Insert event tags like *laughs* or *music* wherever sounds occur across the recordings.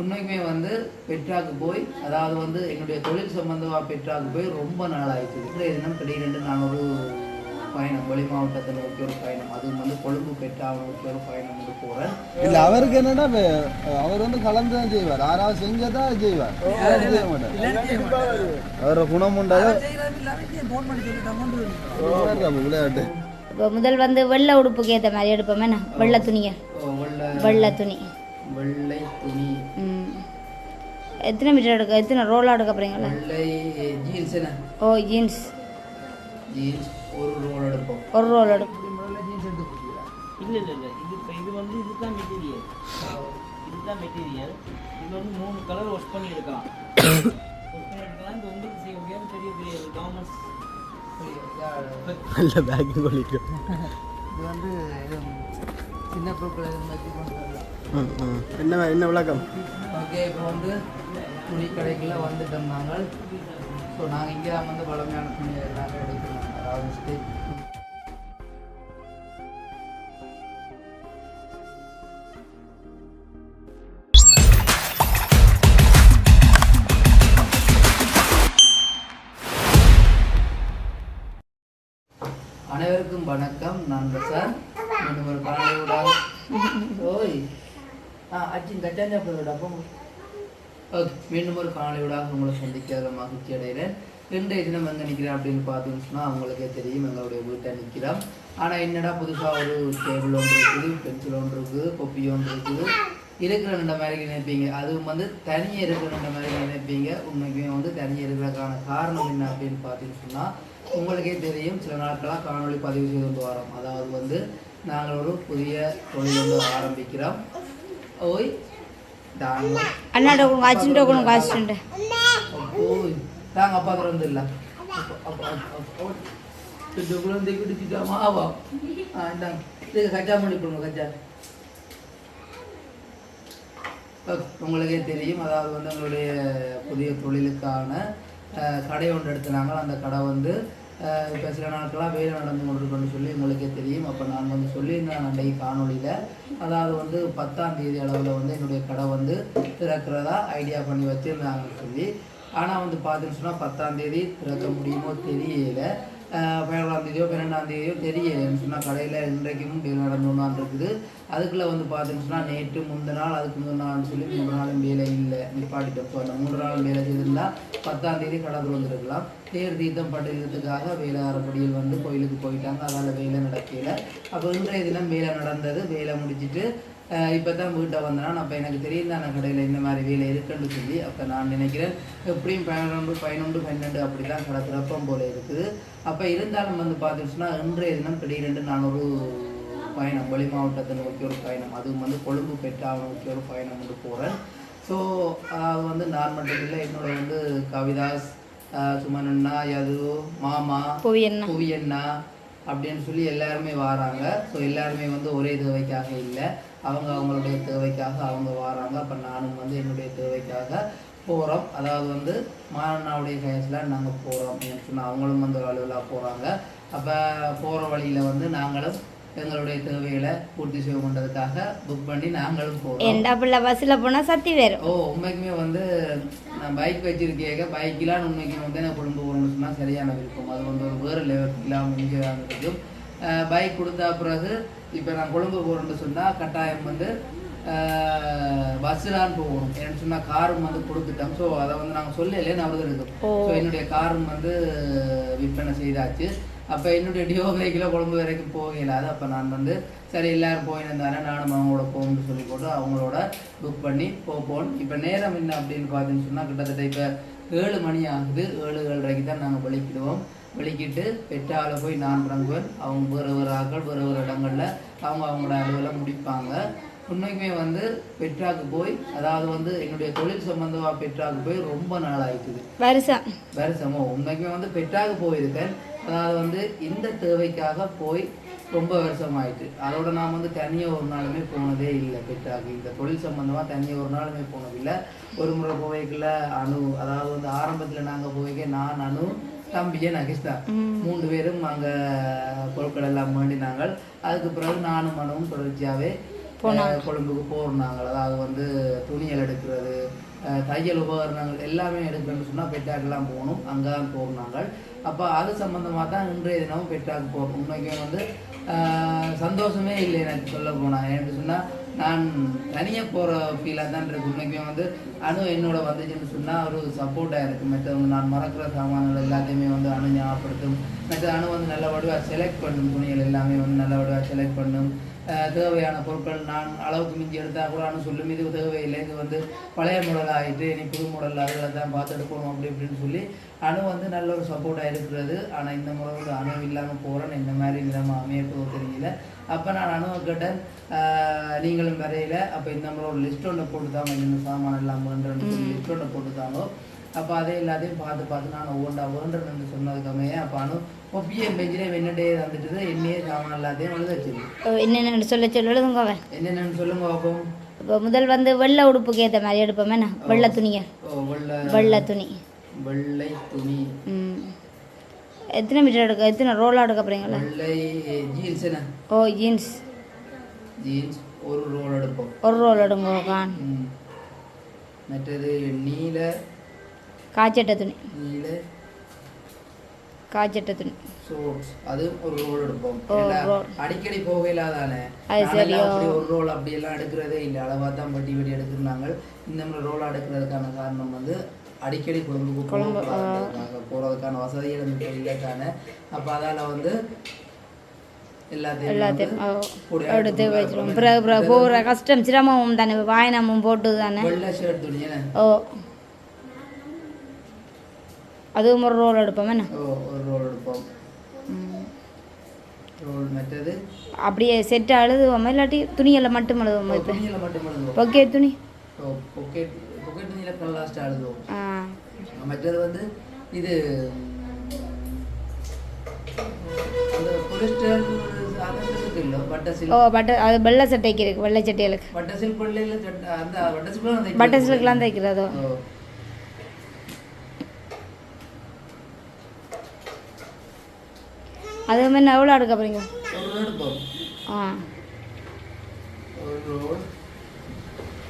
உண்மைக்குமே வந்து பெட்ராக்கு போய் அதாவது வந்து என்னுடைய தொழில் சம்பந்தமாக பெட்ராக்கு போய் ரொம்ப நாள் ஆயிடுச்சு இன்றைய தினம் திடீரென்று நான் ஒரு பயணம் வெளி மாவட்டத்தை நோக்கி ஒரு பயணம் அதுவும் வந்து கொழும்பு பெட்ராவை நோக்கி ஒரு பயணம் வந்து போகிறேன் இல்ல அவருக்கு என்னன்னா அவர் வந்து கலந்து தான் செய்வார். யாராவது செஞ்சதான் செய்வார். அவரோட குணம் உண்டாக விளையாட்டு. இப்போ முதல் வந்து வெள்ளை உடுப்புக்கு ஏற்ற மாதிரி எடுப்போமே என்ன வெள்ளை துணிகள் வெள்ளை துணி. வெள்ளை துணி. எத்தனை மீட்டர் எடுக்க எத்தனை ரோலாக எடுக்க போகிறீங்களா ஜீன்ஸ் ஓ ஜீன்ஸ் ஜீன்ஸ் ஒரு ரோல் எடுப்போம். ஒரு ரோல் எடுக்கும் ஜீன்ஸ் எடுத்து கொடுத்துருக்கேன் இல்ல இல்ல இல்ல. இது இப்ப இது வந்து இதுதான் மெட்டீரியல் இதுதான் மெட்டீரியல் இது வந்து மூணு கலர் வாஷ் பண்ணி எடுக்கலாம் வாஷ் பண்ணி எடுக்கலாம் இது உங்களுக்கு செய்ய முடியாது பெரிய பெரிய கவர்மெண்ட்ஸ் நல்ல பேக்கிங் குவாலிட்டி இது வந்து சின்ன பொருட்களை கொண்டு வரலாம் என்ன என்ன விளக்கம்? ஓகே இப்போ வந்து துணி கடைக்குள்ள வந்துட்டோம் நாங்கள். ஸோ நாங்கள் இங்கே தான் வந்து பழமையான துணி எல்லாமே எடுக்கிறோம் அதாவது ஓய். ஆ அச்சின் கச்சாஞ்சா போய்விட அப்போ ஓகே மீண்டும் ஒரு காலையோடாக உங்களை சந்திக்காத மகிழ்ச்சி அடைகிறேன். இன்றைய தினம் எங்கே நிற்கிறேன் அப்படின்னு பார்த்தீங்கன்னு சொன்னால் அவங்களுக்கே தெரியும் எங்களுடைய வீட்டை நிற்கிறோம் ஆனால் என்னடா புதுசாக ஒரு டேபிள் ஒன்று இருக்குது பென்சில் ஒன்று இருக்குது கொப்பி ஒன்று இருக்குது. இருக்கிற ரெண்டு மாதிரி நினைப்பீங்க. அதுவும் வந்து தனியாக இருக்கிற ரெண்டு மாதிரி நினைப்பீங்க. உண்மைக்குமே வந்து தனியாக இருக்கிறதுக்கான காரணம் என்ன அப்படின்னு பார்த்தீங்கன்னு சொன்னால் உங்களுக்கே தெரியும். சில நாட்களாக காணொளி பதிவு செய்து கொண்டு வரோம். அதாவது வந்து நாங்கள் ஒரு புதிய தொழில் ஆரம்பிக்கிறோம். ஓய் தாங்க. அப்பா திறந்து இல்லை. குழந்தை குடிச்சிட்டாமா ஆவா இது கச்சா பண்ணி கொடுங்க கச்சா உங்களுக்கே தெரியும். அதாவது வந்து எங்களுடைய புதிய தொழிலுக்கான அஹ், கடை ஒன்று எடுத்துனாங்க. அந்த கடை வந்து இப்போ சில நாட்களாக வேலை நடந்து கொண்டிருக்குன்னு சொல்லி உங்களுக்கே தெரியும். அப்போ நான் வந்து சொல்லியிருந்தேன் அன்றைக்கு காணொலியில் அதாவது வந்து பத்தாம் தேதி அளவில் வந்து என்னுடைய கடை வந்து திறக்கிறதா ஐடியா பண்ணி வச்சுருந்தாங்கன்னு சொல்லி. ஆனால் வந்து பார்த்துன்னு சொன்னால் பத்தாம் தேதி திறக்க முடியுமோ தெரியல. பதினோராம் தேதியோ பன்னெண்டாம் தேதியோ தெரியலன்னு சொன்னால் கடையில் இன்றைக்கும் வேலை நடந்து இருக்குது அதுக்குள்ளே வந்து பார்த்தீங்கன்னு சொன்னால் நேற்று முந்தின நாள் அதுக்கு முந்தின நாள்னு சொல்லி மூணு நாளும் வேலை இல்லை. நிப்பாட்டிட்டப்போ அந்த மூன்று நாளும் வேலை செய்திருந்தால் பத்தாம் தேதி கடை திறந்துருக்கலாம் தேர் தீர்த்தம் பட்டியலுக்காக வேலை வந்து கோயிலுக்கு போயிட்டாங்க. அதால் வேலை நடக்கல. அப்போ இன்றைய தினம் வேலை நடந்தது. வேலை முடிச்சிட்டு இப்போ தான் வீட்டை வந்தேன் அப்போ எனக்கு தெரியும் தான் கடையில் இந்த மாதிரி வேலை இருக்குன்னு சொல்லி அப்போ நான் நினைக்கிறேன் எப்படியும் பதினொன்று பதினொன்று பன்னெண்டு அப்படி தான் கடை திறப்பம் போல இருக்குது. அப்போ இருந்தாலும் வந்து பார்த்தீங்கன்னா இன்றைய தினம் திடீரென்று நான் ஒரு பயணம் வெளி மாவட்டத்தை நோக்கி ஒரு பயணம் அதுவும் வந்து கொழும்பு பெற்றாவை நோக்கி ஒரு பயணம் வந்து போகிறேன் ஸோ அது வந்து நான் மட்டும் இல்லை என்னோட வந்து கவிதாஸ் ஆஹ் சுமன் அண்ணா யது மாமா புவி என்ன புவி அண்ணா அப்படின்னு சொல்லி எல்லாருமே வராங்க. ஸோ எல்லாருமே வந்து ஒரே தேவைக்காக இல்லை. அவங்க அவங்களுடைய தேவைக்காக அவங்க வராங்க. அப்போ நானும் வந்து என்னுடைய தேவைக்காக போகிறோம் அதாவது வந்து மாரண்ணாவுடைய கேஸில் நாங்கள் போகிறோம் சொன்னால் அவங்களும் வந்து அலுவலாக போகிறாங்க அப்போ போகிற வழியில் வந்து நாங்களும் எங்களுடைய தேவைகளை பூர்த்தி செய்ய கொண்டதுக்காக புக் பண்ணி நாங்களும் போகிறோம் எண்டா பிள்ளை பஸ்ஸில் போனால் சத்தி வேறும் ஓ உண்மைக்குமே வந்து நான் பைக் வச்சிருக்கேங்க. பைக்கெலாம் உண்மைக்கு வந்து எனக்கு குடும்ப போகணும்னு சொன்னால் சரியான விருப்பம். அது வந்து ஒரு வேறு லெவல் இல்லாமல் இங்கே இருக்கும் பைக் கொடுத்த பிறகு இப்போ நான் கொழும்பு போகிறேன்னு சொன்னால் கட்டாயம் வந்து பஸ்ஸில் போகணும். ஏன்னு சொன்னால் காரும் வந்து கொடுத்துட்டோம். ஸோ அதை வந்து நாங்கள் சொல்லலே நான் இருக்கும் ஸோ என்னுடைய காரும் வந்து விற்பனை செய்தாச்சு. அப்போ என்னுடைய *laughs* டியோ வெஹிக்கில் கொழும்பு வரைக்கும் போக இயலாது அப்போ நான் வந்து சரி எல்லாரும் போயிருந்தானே நானும் அவங்களோட போகணும்னு சொல்லி போட்டு அவங்களோட புக் பண்ணி போப்போம் இப்போ நேரம் என்ன அப்படின்னு பார்த்தீங்கன்னு சொன்னால் கிட்டத்தட்ட இப்போ ஏழு மணி ஆகுது. ஏழு ஏழரைக்கு தான் நாங்கள் வெளிக்கிடுவோம். வெளிக்கிட்டு பெற்றால போய் நான் இறங்குவேன் அவங்க வேறு வேறு ஆட்கள் வேறு வேறு இடங்களில் அவங்க அவங்களோட அலுவலை முடிப்பாங்க. உண்மைக்குமே வந்து பெட்ராக்கு போய் அதாவது வந்து என்னுடைய தொழில் சம்பந்தமாக பெட்ராக்கு போய் ரொம்ப நாள் ஆயிடுச்சு வருஷம் வருஷமோ உண்மைக்குமே வந்து பெட்ராக போயிருக்கேன். அதாவது வந்து இந்த தேவைக்காக போய் ரொம்ப வருஷம் ஆயிட்டு அதோட நான் வந்து தனியாக ஒரு நாளுமே போனதே இல்லை பெட்ராக்கு இந்த தொழில் சம்பந்தமாக தனியாக ஒரு நாளுமே போனதில்லை. ஒரு முறை போவைக்குள்ள அணு அதாவது வந்து ஆரம்பத்தில் நாங்கள் போய்க்க நான் அணு தம்பியே நகிஸ்தா மூன்று பேரும் அங்கே பொருட்கள் எல்லாம் வேண்டினாங்க அதுக்கு பிறகு நானும் மனுவும் தொடர்ச்சியாகவே கொழும்புக்கு போனாங்க அதாவது வந்து துணிகள் எடுக்கிறது தையல் உபகரணங்கள் எல்லாமே எடுக்கணும்னு சொன்னால் பெட்டாக்கெல்லாம் போகணும். அங்கே தான் போகிறாங்க அப்போ அது சம்மந்தமாக தான் இன்றைய தினமும் பெட்டாக்கு போகிறோம் உண்மைக்கும் வந்து சந்தோஷமே இல்லை எனக்கு சொல்ல போனால் ஏன்னு சொன்னால் நான் தனியாக போகிற ஃபீலாக தான் இருக்கு. உண்மைக்கும் வந்து அணு என்னோட வந்துச்சுன்னு சொன்னால் ஒரு சப்போர்ட்டாக இருக்குது மற்றவங்க நான் மறக்கிற சாமான்கள் எல்லாத்தையுமே வந்து அணு ஞாபகப்படுத்தும். மற்ற அணு வந்து நல்ல வடிவாக செலக்ட் பண்ணும் துணிகள் எல்லாமே வந்து நல்ல வடிவாக செலக்ட் பண்ணும். தேவையான பொருட்கள் நான் அளவுக்கு மிஞ்சி எடுத்தால் கூட ஆனால் சொல்லும் இது தேவையில்லை. இது வந்து பழைய மாடல் ஆகிட்டு இனி புது மாடல் அதில் தான் பார்த்து எடுக்கணும் அப்படி இப்படின்னு சொல்லி அணு வந்து நல்ல ஒரு சப்போர்ட்டாக இருக்கிறது. ஆனால் இந்த முறை வந்து அணு இல்லாமல் போகிறேன் இந்த மாதிரி நிலைமை அமையப்போ தெரியல. அப்போ நான் அணுவை கேட்டேன் நீங்களும் வரையில அப்போ இந்த முறை ஒரு லிஸ்ட் ஒன்று போட்டு தாங்க இந்த சாமான் எல்லாம் லிஸ்ட் ஒன்று போட்டு தாங்க அப்போ அதே எல்லாத்தையும் பார்த்து பார்த்து நான் ஒவ்வொன்றா வேண்டுன்னு சொன்னதுக்கமே அப்போ அணு இப்போ பிஎம் பெஞ்சிலே வெண்ணட்டே வந்துட்டு என்னையே சாமான் எல்லாத்தையும் எழுத வச்சிருக்கு என்னென்னு சொல்ல சொல்ல எழுதுங்க அவன். என்னென்னு சொல்லுங்க பாப்போம். இப்போ முதல் வந்து வெள்ளை உடுப்புக்கு ஏற்ற மாதிரி எடுப்போமே என்ன வெள்ளை வெள்ளை வெள்ளை துணி. வெள்ளை துணி. ம். எத்தனை மீட்டர் எடுக்க எத்தனை ரோலாக எடுக்க போகிறீங்களா ஜீன்ஸ் ஓ ஜீன்ஸ் ஜீன்ஸ் ஒரு ரோல் எடுப்போம். ஒரு ரோல் எடுங்க கான். மற்றது நீல காய்ச்சட்ட துணி. நீல. காய்ச்சட்ட துணி. ஷோர்ட்ஸ் அது ஒரு ரோல் எடுப்போம். அடிக்கடி போகையில தானே அது. அப்படி ஒரு ரோல் அப்படி எல்லாம் எடுக்கிறதே இல்லை. அளவாக தான் வட்டி வட்டி எடுக்கிறாங்க இந்த மாதிரி ரோல் எடுக்கிறதுக்கான காரணம் வந்து அடிக்கடி கொழும்புக்கு கொழும்பு, போகிறதுக்கான வசதிகள் எனக்கு இல்லை தானே அப்போ அதால் வந்து எல்லாத்தையும் வந்து எடுத்து வச்சிருவோம். பிறகு பிறகு போகிற கஷ்டம் சிரமமும் தானே வாயனமும் போட்டு தானே ஓ. அதுவும் ஒரு ரோல் எடுப்போம் என்ன? ஒரு ரோல் எடுப்போம். அப்படியே செட்டு அழுதுவோமா இல்லாட்டி மட்டும் இப்போ? துணியில் மட்டும் எழுதுவோம் பொக்கே துணி? துணியில் லாஸ்ட்டாக எழுதுவோம். மற்றது வந்து இது ஓ பட்டர் அது வெள்ளை சட்டைக்கு இருக்கு வெள்ளை சட்டைகளுக்கு பட்டர் சில்க்லாம் தைக்கிறதோ அது மாதிரி எவ்வளோ எடுக்க எடுப்போம். ஆ.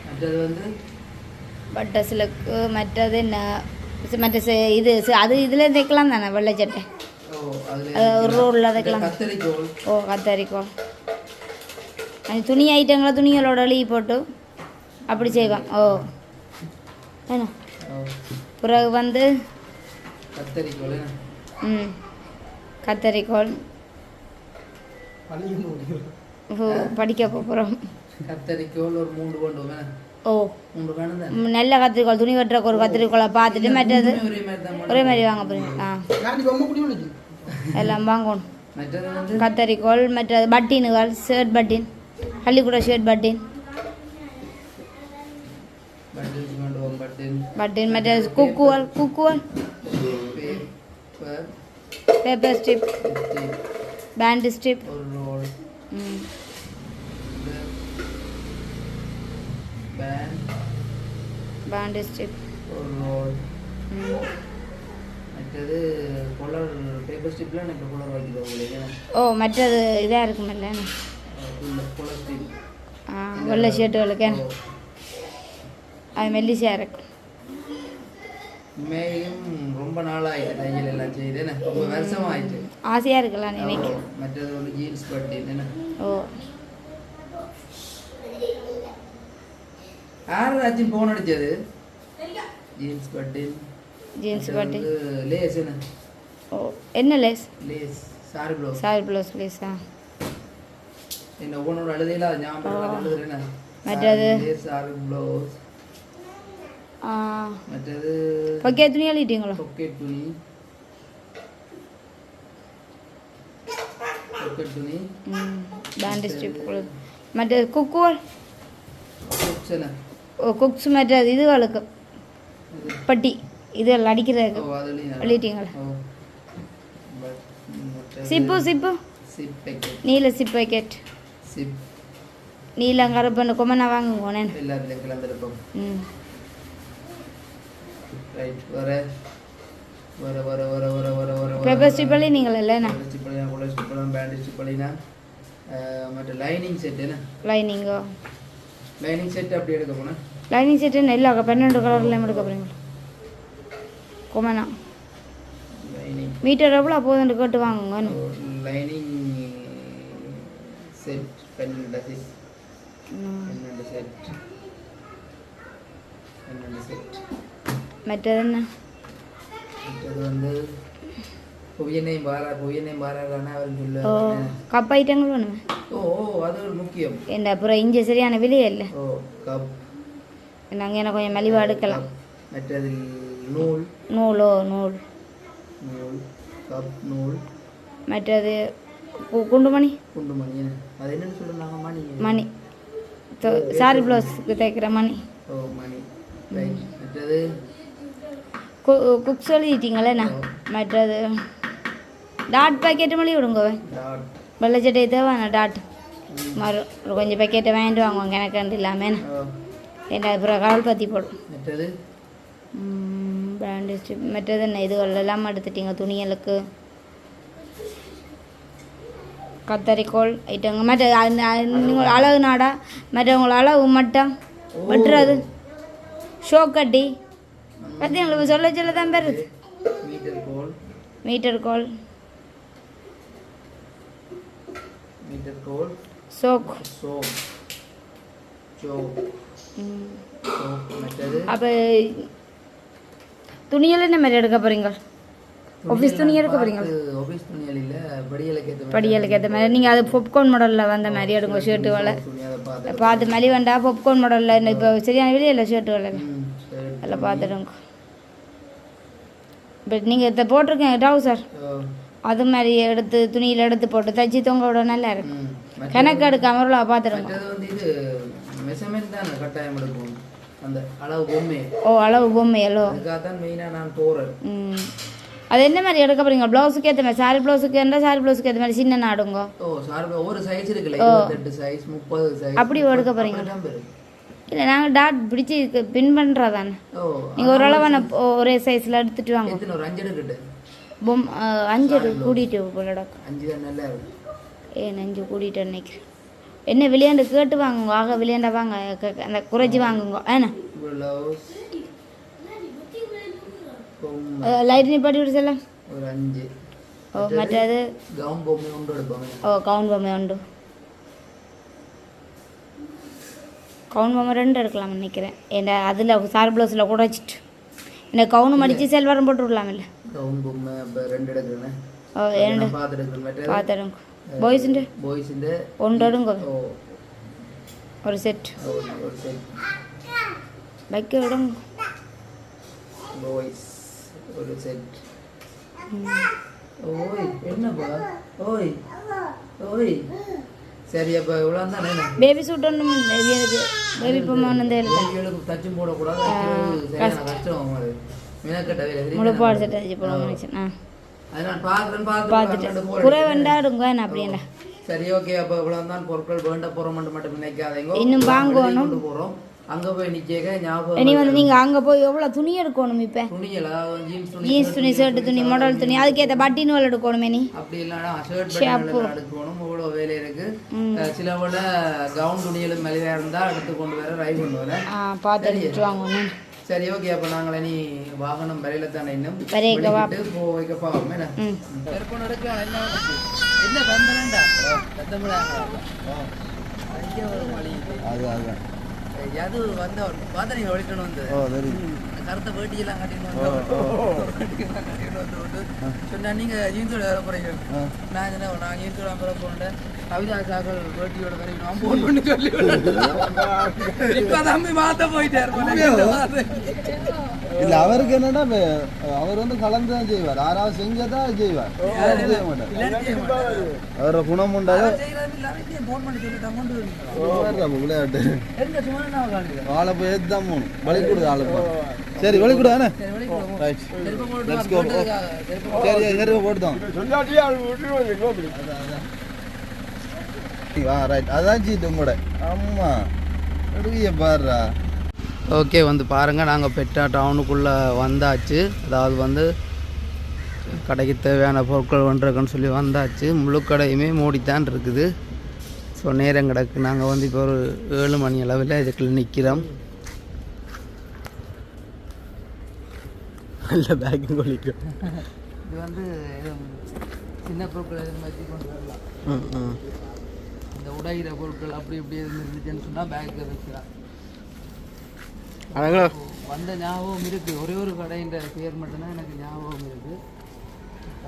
மற்றது வந்து பட்டர் சில்க்கு மற்றது என்ன மற்ற இது அது இதில் தைக்கலாம் தானே வெள்ளை சட்டை? ஓ அதில் அது ஒரு ரோலில் தைக்கலாம் ஓ கத்தரிக்கோள். அது துணி ஐட்டங்களை துணிகளோட எழுதி போட்டு அப்படி செய்வான். ஓ. என்ன பிறகு வந்து? ம் கத்தரிக்கோள். படிக்க போகிறோம் கத்தரிக்கோல் ஒரு மூன்று கொண்டு ஓ. நல்ல கத்திரிக்கோள் துணி வெட்டுறக்கு ஒரு கத்திரிக்கோளை பார்த்துட்டு மற்றது ஒரே மாதிரி வாங்க போகிறீங்க ஆ. எல்லாம் வாங்கணும். கத்தரிக்கோள் மற்றது பட்டினுகள் ஷர்ட் பட்டின். பள்ளிக்கூட ஷர்ட் பட்டின். பட்டின் மற்றது குக்குவல் குக்குவல். Paper paper strip pant strip ஒரு ரோல் ம். பேன் பேண்ட் ஸ்ட்ரிப் ஒரு ம் மற்றது கொலர் பேப்பர் ஸ்டிப்பில் எனக்கு கொலர் வைக்கிறோம் உங்களுக்கு ஓ மற்றது இதாக இருக்குமில்ல கொலர் ஸ்டிப் வெள்ளை ஷர்ட்டுகளுக்கு அது மெல்லிசையாக இருக்கும் மேயும் ரொம்ப நாளாயிட்டு தையல் எல்லாம் என்ன? ரொம்ப வருஷம் ஆயிட்டு ஆசையாக இருக்கலாம் நினைக்க மற்றது வந்து ஜீன்ஸ் பட்டின் என்ன? ஓ யாராச்சும் ஃபோன் அடிச்சது ஜீன்ஸ் பட்டின் ஜீன்ஸ் மற்றது பட்டி வந்து லேஸ் என்ன ஓ என்ன lace lace sari blouse sari blouse லேஸா என்ன ஒவ்வொன்றோட எழுதியில அது ஞாபகம் எழுதுறேன் மற்றது? சாரி ப்ளவுஸ் ஆ மற்றது ஓகே துணி எழுதிட்டீங்களோ பொக்கெட் துணி பொக்கெட் துணி பேண்ட் ஸ்ட்ரிப் குக்குவல் ஹுக்ஸ் என்ன குக்ஸ் இதுகளுக்கு இது பட்டி இது ஓ பட் மற்றது சிப்பு சிப்பு. நீல சிப் பேக்கெட் சிப். நீலம் கருப்பு கொமனா வாங்குங்க எல்லாத்துலேயும் கலந்துருப்போம். ம். ரைட் வர. வர வர வர வர வர வர பேப்பர் ஸ்ட்ரிப்பள்ளி நீங்கள் இல்லைண்ணா? ஸ்டிப்பலினா கொலை ஸ்டிப்பலாம் பேண்ட் ஸ்டிப்பலினா மற்ற லைனிங் செட் என்ன? லைனிங்கோ லைனிங் செட் அப்படி எடுக்க போனேன். லைனிங் செட்டு எல்லா பன்னெண்டு கலர்லையும் எடுக்க போகிறீங்களா கொமனா. லைனிங் மீட்டர் எவ்வளோ போதுன்னு கேட்டு வாங்குங்க. லைனிங் செட் பன்னெண்டு செட் பன்னெண்டு செட் பன்னெண்டு செட் மற்றது என்ன? மற்றது வந்து புவியனையும் பாரா புவியனையும் பாராடான அவர் ஓ சொல்ல கப் ஐட்டங்கள் வேணுமே? ஓ ஓ அது ஒரு முக்கியம். என்ன அப்புறம் இங்கே சரியான விலையே இல்லை. ஓ கப் நாங்கள் என்ன கொஞ்சம் மலிவாக எடுக்கலாம் மற்றது நூல். நூலோ நூல். நூல் கப் நூல். மற்றது கு- குண்டு மணி குண்டு மணி என்ன? அது என்னன்னு சொல்லுறாங்க மணி? மணி. சாரி ப்ளவுஸுக்கு தைக்கிற மணி. ஓ மணி. மற்றது? குக் சொல்லிட்டீங்களே மற்றது? டாட் பாக்கெட்டு மணி விடுங்க. டாட். வெள்ளச்சட்டை தேவை டாட். மறு கொஞ்சம் பாக்கெட்டை வாங்கிட்டு வாங்குவாங்க எனக்கு இல்லாமல் என்ன அப்புறம் கடல் பற்றி போடும் பிராண்டு ஸ்டிப் மற்றது என்ன? இதுகள் எல்லாம் எடுத்துட்டீங்க துணிகளுக்கு கத்தரிக்கோள் ஐட்டங்க. மற்ற நீங்கள் அளவு நாடா? மற்றவங்கள அளவு மட்டம் வெட்டுறது? ஷோ கட்டி? பார்த்தீங்களா சொல்ல சொல்ல தான் பெறுது மீட்டர் கோல் மீட்டர் கோல் மீட்டர் கோல் சோக். அப்போ துணியெல்லாம் என்ன மாதிரி எடுக்க போகிறீங்க ஆஃபீஸ் துணி எடுக்க போகிறீங்க ஆஃபீஸ் துணிகள் இல்லை படிகளுக்கு ஏற்ற மாதிரி நீங்கள் அது பாப்கார்ன் மாடலில் வந்த மாதிரி எடுங்க ஷர்ட்டு வேலை பார்த்து மலி வேண்டா பாப்கார்ன் மாடலில் இப்போ சரியான விலையே இல்லை ஷர்ட்டு வேலை அதில் பார்த்துடுங்க. இப்போ நீங்கள் இதை போட்டிருக்கீங்க ட்ரௌசர் அது மாதிரி எடுத்து துணியில் எடுத்து போட்டு தச்சு தொங்க விட நல்லா இருக்கு. ம். மற்ற- கணக்கு எடுக்காம அவ்வளோ மெஷர்மெண்ட் தான் கட்டாயம் எடுக்கும் அந்த அளவு பொம்மை. ஓ அளவு பொம்மையலோ? அதுக்காக தான் மெயினாக நான் போகிறேன் அது என்ன மாதிரி எடுக்க போகிறீங்க ப்ளவுஸுக்கு ஏற்ற மாதிரி சாரி ப்ளவுஸுக்கு இருந்தால் சாரி ப்ளவுஸுக்கு ஏற்ற மாதிரி? சின்ன நாடுங்க? ஓ சார் ஒவ்வொரு சைஸ் இருக்குல்ல இருபத்தெட்டு சைஸ் முப்பது சைஸ் அப்படி எடுக்க நம்பர் இல்லை நாங்கள் டாட் பிடிச்சி பின் பண்ணுறா தானே ஓ நீங்கள் ஒரு அளவான ஒரே சைஸில் எடுத்துட்டு வாங்க. ஒரு அஞ்சு எடுக்கட்டு. பொம் அஞ்சு கூட்டிகிட்டு போலடா அஞ்சு தான் நல்லா இருக்கும் ஏ நஞ்சு கூட்டிகிட்டு நினைக்கிறேன். என்ன விளையாண்டு கேட்டு வாங்குங்க ஆக விளையாண்ட வாங்க அந்த குறைச்சி வாங்குங்க. ஏண்ணா பொம்மை லைட் நிப்பாட்டி விட்டு செல்ல ஓ மற்றது ஓ கவுன் பொம்மை உண்டு கவுன் பொம்மை ரெண்டு எடுக்கலாம் நினைக்கிறேன். என்ன அதில் சார் ப்ளவுஸில் கூட வச்சுட்டு. என்ன கவுனு மடித்து செல்வாரம் போட்டு விடலாமில்ல? கவுன் பொம்மை ரெண்டு எடுக்கிறேன் ஓ மற்றது பார்த்துடுங்க ஒரு செட் ஒரு ஒரு செட் வைக்க விடுங்க பாய்ஸ் ஒரு செட் ஓய் என்னப்பா ஓய் ஓய் சரி அப்போ இவ்வளோ தானே பேபி சூட் ஒன்றும் எனக்கு பேபி பொம்மை ஒன்றும் தேவை வீடியோக்கு தச்சும் போடக்கூடாது கஷ்டம் மினக்கட்ட வேலை? முழுப்பாடு செட் அடிச்சு போட நினைச்சேன் ஆ பார்த்துட்டு குறை வேண்டாடுங்க அப்படின்னா சரி ஓகே அப்போ இவ்வளோ தான் பொருட்கள் வேண்ட போகிறோம் மட்டும் நினைக்காதீங்க. இன்னும் வாங்கணும். கொண்டு போகிறோம் அங்கே போய் நிற்க ஞாபகம் இனி வந்து நீங்கள் அங்கே போய் எவ்வளோ துணி எடுக்கணும் இப்போ? ஜீன்ஸ் துணி ஷர்ட் துணி மாடல் துணி அதுக்கேற்ற பட்டின் வேலை எடுக்கணுமே நீ அப்படி இல்லைன்னா ஷர்ட் எடுக்கணும். இவ்வளோ வேலை இருக்கு. அஹ் சில விட கவுன் துணிகளும் மலிவாக இருந்தால் எடுத்து கொண்டு வர ரை கொண்டு வரேன் ஆ பார்த்து எடுத்துட்டு வாங்கணும் சரி ஓகே அப்போ நாங்கள் இனி வாகனம் வரையில தானே இன்னும் வரைக்க வா. வெளிக்கிட்டு போ வைக்க போவோம் என்ன? என்ன மொழி அது அதுதான் அது வந்த பார்த்தா நீங்கள் ஒழிக்கணும் வந்து கருத்தை வேட்டியெல்லாம் கட்டிட்டு *laughs* கட்டிட்டு வந்து விட்டு சொன்னா நீங்க ஜீன்ஸோட வர போறீங்க. நான் என்ன நான் ஜீன்ஸோட வர போறேன் கவிதா சாக்கள் வேட்டியோட வரை நான் போடணும்னு சொல்லி *laughs* இப்ப தம்பி மாத்த போயிட்டாரு இல்ல அவருக்கு என்னன்னா அவர் வந்து கலந்து தான் செய்வார். யாராவது செஞ்சதா செய்வார். யாரும் செய்ய மாட்டார். அவரோட குணம் உண்டாக விளையாட்டு. ஆளை போய் ஏத்து தான் போகணும். வழி கொடு ஆளை சரி வழி கொடு தானே? சரி சரி போட்டுதான் வா ரைட் அதான் சீட்டு உங்களோட ஆமா பாருடா. ஓகே வந்து பாருங்கள் நாங்கள் பெட்டா டவுனுக்குள்ளே வந்தாச்சு. அதாவது வந்து கடைக்கு தேவையான பொருட்கள் ஒன்றுக்குன்னு சொல்லி வந்தாச்சு. முழு கடையுமே மூடித்தான் இருக்குது. ஸோ நேரம் கிடக்கு. நாங்கள் வந்து இப்போ ஒரு ஏழு மணி அளவில் இதுக்குள்ள நிற்கிறோம் நல்ல பேக்கிங் ஒழிக்கும் இது வந்து சின்ன பொருட்கள் எதுவும் வச்சு கொண்டு வரலாம் இந்த உடைகிற பொருட்கள் அப்படி இப்படி இருந்துச்சுன்னு சொன்னால் பேக்கில் வச்சுக்கலாம் ஆனால் வந்த ஞாபகம் இருக்கு. ஒரே ஒரு கடைன்ற பேர் மட்டும்தான் எனக்கு ஞாபகம் இருக்கு.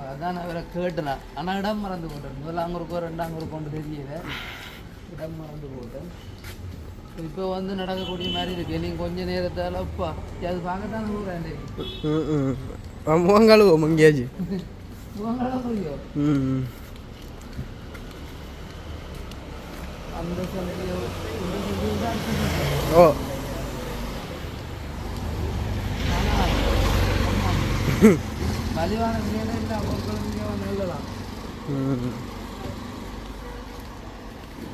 அதான் நான் வேற கேட்டேன். ஆனால் இடம் மறந்து போட்டேன். முதல்ல அங்கே இருக்கோ ரெண்டாங்க இருக்கோன்னு தெரியல. இடம் மறந்து போட்டேன். இப்போ வந்து நடக்கக்கூடிய மாதிரி இருக்கு. நீங்கள் கொஞ்ச நேரத்தால் அப்பா அது பார்க்கத்தான் சொல்கிறேன் ம் ம் முகங்காலுவோம் எங்கேயாச்சு புரியும் ம் ம். அந்த இருக்குது. ஓ ஆனா, ஆமா. மலிவான விலையில எல்லா பொருட்களும் இங்கே வந்து நல்லலாம் ம்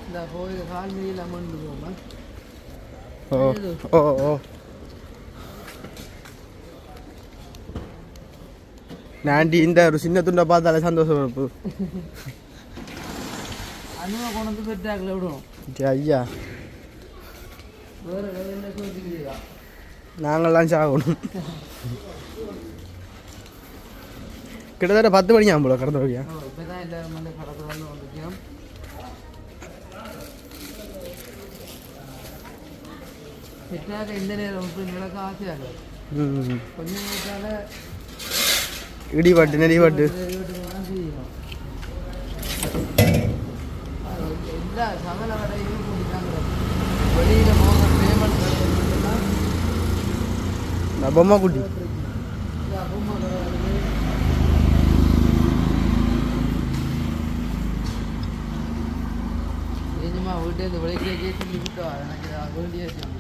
இந்த போய் கால் மீதியில் அமர்ந்து போமா. ஓ ஓ ஓ. நாண்டி இந்த ஒரு சின்ன துண்டை பார்த்தாலே சந்தோஷம் இருப்பு அனுமா கொண்டு பெற்றாக்கில் விடும் ஐயா. நாங்கள்லாம் சாகணும். கிட்டத்தட்ட பத்து மணி ஆகும்போல கடந்த வழியா இப்போ தான் எல்லாரும் வந்து கடற்கரை வந்துருக்கோம் பெற்றாக்க இந்த நேரம் விட்டு நிலக்க ஆசையாக ம் கொஞ்ச நேரத்தால் இடிபாட்டு நெடிபாட்டு வீட்டுக்கெல்லாம் செய்யணும் அது எல்லா சகல கடையிலும் கூட்டிட்டாங்க வெளியில் போகிற பேமெண்ட் கடைகள்லாம் நான் பொம்மை குட்டி இந்த பொம்மை கடை வருது நிஜமா வீட்டேருந்து வெளியே சொல்லி விட்டோம் எனக்கு அது வேண்டிய சொல்லி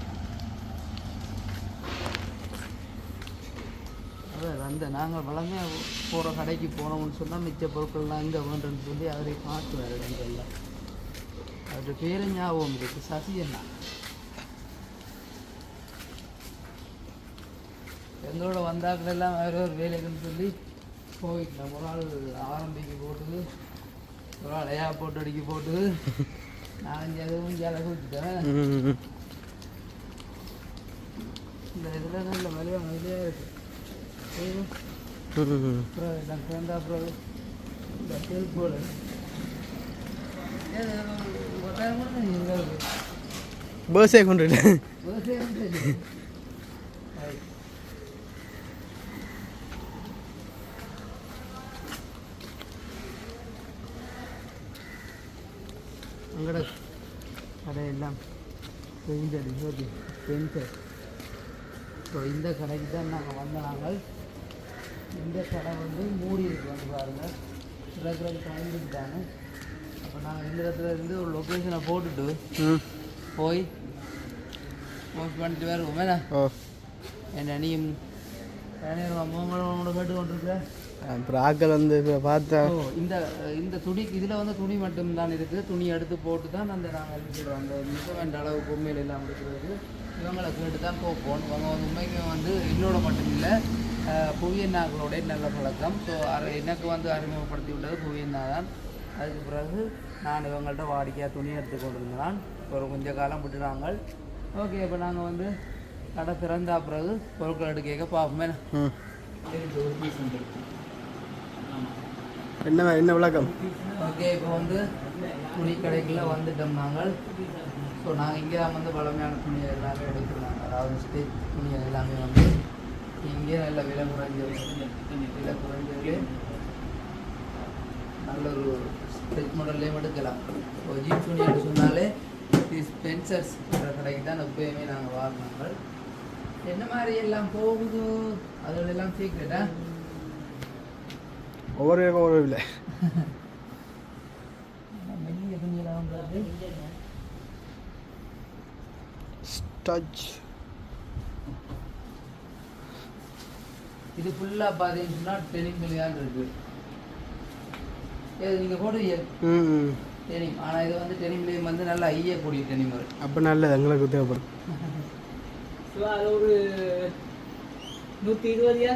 அதான் அந்த நாங்கள் வளமே போகிற கடைக்கு போனோம்னு சொன்னால் மிச்ச பொருட்கள்லாம் எங்கே வேண்டும்னு சொல்லி அவரை காட்டுவார் இடங்கள்லாம் அவருடைய பேரு ஞாபகம் இருக்கு சசி என்ன எங்களோட வந்தாக்கள் எல்லாம் வேற ஒரு வேலைக்குன்னு சொல்லி போயிட்டோம் ஒரு ஆள் ஆரம்பிக்கு போட்டுது ஒரு ஆள் ஏயா போட்டு அடிக்க போட்டுது. நாலஞ்சு அதுவும் ஜால கொடுத்துட்டேன் இந்த இதில் நல்ல மலிவாக மலிவாக இருக்கு அப்புறம் எல்லாம் சேர்ந்தா அப்புறம் இந்த செல்ஃபோன் ஒட்டாயிரம் கூட எங்களுக்கு பர்ஸே கொண்டு விவசாயம் தெரியும் அங்கட கடையெல்லாம் பெயிண்டர் ஜோதி பெயிண்டர் ஸோ இந்த கடைக்கு தான் நாங்கள் வந்த நாங்கள் இந்த கடை வந்து மூடி இருக்கு வந்து பாருங்கள் இருக்கிற கலந்துக்கிட்டாங்க அப்போ நாங்கள் இந்த இடத்துல இருந்து ஒரு லொக்கேஷனை போட்டுட்டு போய் போஸ்ட் பண்ணிட்டு ஓ என்ன? அம்மாவோட கேட்டு கொண்டிருக்கிற அப்புறம் ஆக்கள் வந்து இப்போ பார்த்தா இந்த இந்த துணி இதில் வந்து துணி மட்டும்தான் இருக்குது. துணி எடுத்து போட்டு தான் அந்த நாங்கள் இருக்கிறோம் அந்த மிக வேண்ட அளவுக்கு உண்மையில் எல்லாம் இருக்கிறது இவங்களை கேட்டு தான் போப்போம். இவங்க வந்து உண்மைக்கு வந்து என்னோட மட்டும் இல்லை புவியண்ணாக்களோட நல்ல பழக்கம். ஸோ எனக்கு வந்து அறிமுகப்படுத்தி விட்டது புவியண்ணா தான். அதுக்கு பிறகு நான் இவங்கள்ட்ட வாடிக்கையாக துணி எடுத்து கொண்டிருந்தான். ஒரு கொஞ்ச காலம் விட்டுனாங்க ஓகே இப்போ நாங்கள் வந்து கடை திறந்தா பிறகு பொருட்கள் எடுக்க பார்ப்போமே. என்ன என்ன விளக்கம்? ஓகே இப்போ வந்து துணி கடைகளில் வந்துட்டோம் நாங்கள். ஸோ நாங்கள் இங்கே தான் வந்து பழமையான துணியை எல்லாமே எடுக்கிறாங்க அதாவது ஸ்டேட் துணி எல்லாமே வந்து இங்கே நல்ல விலை குறைஞ்சது விலை குறைஞ்சது நல்ல ஒரு ஸ்டெச் மாடல்லையும் எடுக்கலாம். ஸோ ஜீப் துணி என்று சொன்னாலே ஸ்பென்சர்ஸ் என்ற கடைக்கு தான் எப்பயுமே நாங்கள். வாங்கினாங்க என்ன மாதிரி எல்லாம் போகுது? அதோட எல்லாம் சீக்கிரட்டா ஒவ்வொரு ஒவ்வொரு இல்லை டச் இது ஃபுல்லாக பார்த்தீங்கன்னா துணியாக இருக்கு. இது நீங்கள் போடுவீங்க ம் ம் டெனிம் ஆனால் இது வந்து டெனிம்லேயும் வந்து நல்லா ஐயக்கூடிய டெனிம் வரும் அப்போ நல்லது எங்களுக்கு தேவைப்படும். ஸோ அது ஒரு நூற்றி இருபதுயா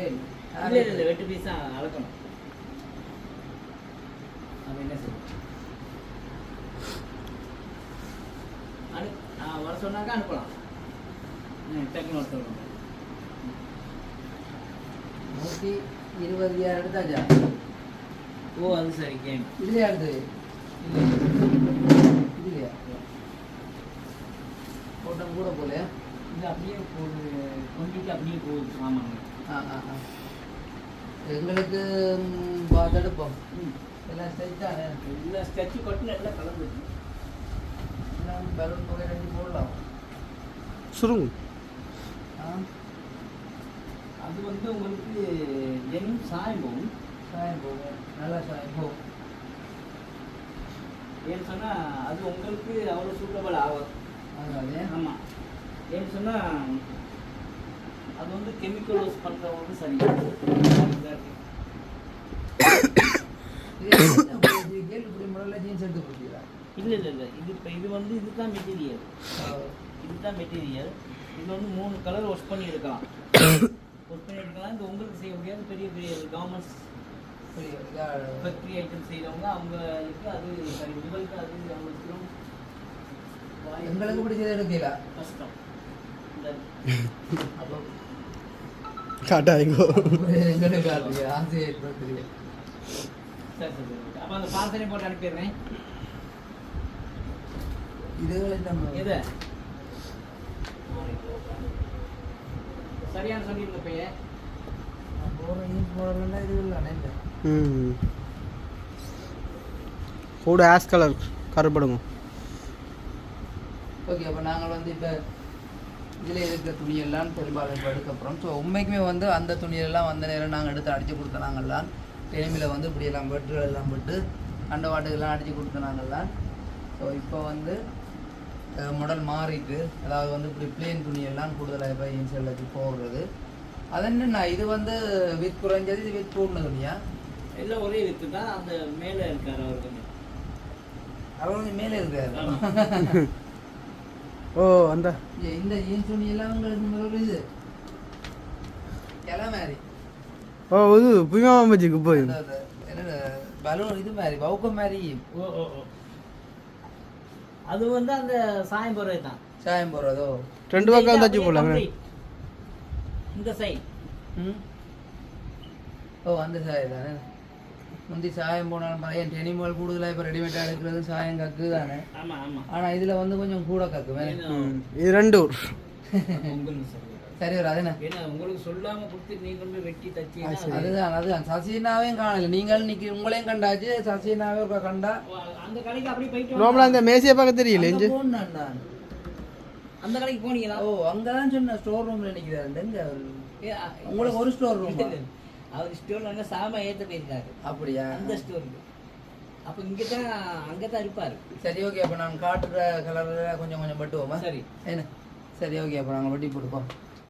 ஏய், இல்லை இல்லை வெட்டு பீஸா அளக்கணும். நம்ம என்ன செய்யும் அனு வர சொன்னாக்கா அனுப்பலாம். டக்குன்னு சொல்லுங்க. ரெண்டாயிரத்தி இருபது யார் எடுத்தாச்சா? ஓ அது சரி கேம் இதுலையா எடுத்து இதுலையா? ஓட்டம் கூட போலையா இது அப்படியே போகுது கொஞ்சிட்டு அப்படியே போகுது ஆமாங்க ஆ ஆ ஆ. எங்களுக்கு ம், பார்த்து எடுப்போம் ம். எல்லாம் ஸ்டெச் தானே இல்லை ஸ்கெட்சு கொட்டின எல்லாம் கலந்துருக்கு எல்லாம் பலூன் போய் ரெண்டு போடலாம். சுருங்கு அது வந்து உங்களுக்கு ஜெனும் சாயம் போகும். சாயம் போகும். நல்லா சாயம் போகும். ஏன்னு சொன்னால் அது உங்களுக்கு அவ்வளோ சூட்டபிள் ஆகும் அதனாலே ஆமாம் ஏன்னு சொன்னால் அது வந்து கெமிக்கல் யூஸ் பண்ணுறவங்க சரி இதா இருக்கு. கேள்வி இப்படி முதல்ல ஜீன்ஸ் எடுத்து கொடுத்தீங்களா இல்லை இல்லை இல்லை இது இப்போ இது வந்து இதுதான் மெட்டீரியல் இதுதான் மெட்டீரியல் இது வந்து மூணு கலர் வாஷ் பண்ணி எடுக்கலாம் வாஷ் பண்ணி எடுக்கலாம் இந்த உங்களுக்கு செய்ய முடியாது. பெரிய பெரிய கவர்மெண்ட்ஸ் ஃபேக்ட்ரி ஐட்டம் செய்கிறவங்க அவங்களுக்கு அது சரி உங்களுக்கு அது எங்களுக்கு பிடிச்சது எடுக்கல. கஷ்டம். *laughs* அப்போ காட்டாதீங்கோ சரி சரி அப்போ போட்டு அனுப்பிடுறேன் சரியான சொல்லியிருந்த பையன் இல்லை ம். கூட ஆஸ் கலர் கருப்படுங்க ஓகே அப்போ நாங்கள் வந்து இப்போ இதில் இருக்கிற துணியெல்லாம் பெரும்பாலும் எடுக்கப்புறம் ஸோ உண்மைக்குமே வந்து அந்த துணியெல்லாம் வந்த நேரம் நாங்கள் எடுத்து அடித்து கொடுத்த நாங்கள்லாம் டெனிமில் வந்து இப்படியெல்லாம் வெட்டுகள் எல்லாம் விட்டு அண்ட வாட்டுக்கெல்லாம் அடித்து கொடுத்த நாங்கள்லாம் ஸோ இப்போ வந்து மாடல் மாறிட்டு அதாவது வந்து இப்படி பிளேன் துணியெல்லாம் கூடுதலாக இப்போ இன்செல்லுக்கு போடுறது. அது என்னண்ணா இது வந்து வித் குறைஞ்சது இது வித் கூடின துணியா? எல்லாம் ஒரே வித்து தான். அந்த மேலே இருக்கார் அவர் கொஞ்சம். அவர் கொஞ்சம் மேலே இருக்காரு. ஓ அந்த. இந்த ஜீன்ஸ் துணியெல்லாம் உங்களுக்கு மாதிரி ஓ இது புயமாம்பச்சிக்கு போய். பலூன் இது மாதிரி பவுக்கம் மாதிரி. ஓ ஓ ஓ. அது வந்து அந்த சாயம் போடுறது தான். சாயம் போடுறதோ? ரெண்டு பக்கம் தச்சு போடலாங்க இந்த சைட் ம்? ஓ அந்த சாயம் தானே. முந்தி சாயம் போனாலும் பழைய டெனிமல் கூடுதலாக இப்போ ரெடிமேடாக எடுக்கிறது சாயம் கக்கு தானே ஆமா ஆமா. ஆனால் இதில் வந்து கொஞ்சம் கூட கக்கு இது ரெண்டு சரி. அதுண்ணே ஏன்னா உங்களுக்கு சொல்லாம கொடுத்து நீங்க கொண்டு போய் வெட்டி தச்சு அதுதான் அதுதான். சசினாவையும் காணல. நீங்கள் இன்னைக்கு உங்களையும் கண்டாச்சு சசினாவே ஒரு கண்டா? அந்த கடைக்கு அப்படியே போயிட்டு ரோமில் அந்த மேசையை பார்க்க தெரியல அங்க நான் அந்த கடைக்கு போனீங்களா? ஓ அங்கதான் சொன்ன ஸ்டோர் ரூம்ல நிக்கிறாரு. எங்க உங்களுக்கு ஒரு ஸ்டோர் ரூம் அவர் ஸ்டோர் அங்க சாம ஏத்த போயிருக்காரு. அப்படியா? அந்த ஸ்டோருக்கு அப்ப இங்க தான் அங்க தான் இருப்பாரு. சரி ஓகே அப்ப நான் காட்டுற கலர்ல கொஞ்சம் கொஞ்சம் வெட்டுவோமா? சரி. என்ன? சரி ஓகே அப்ப நாங்க வெட்டி போட்டுப்போம்.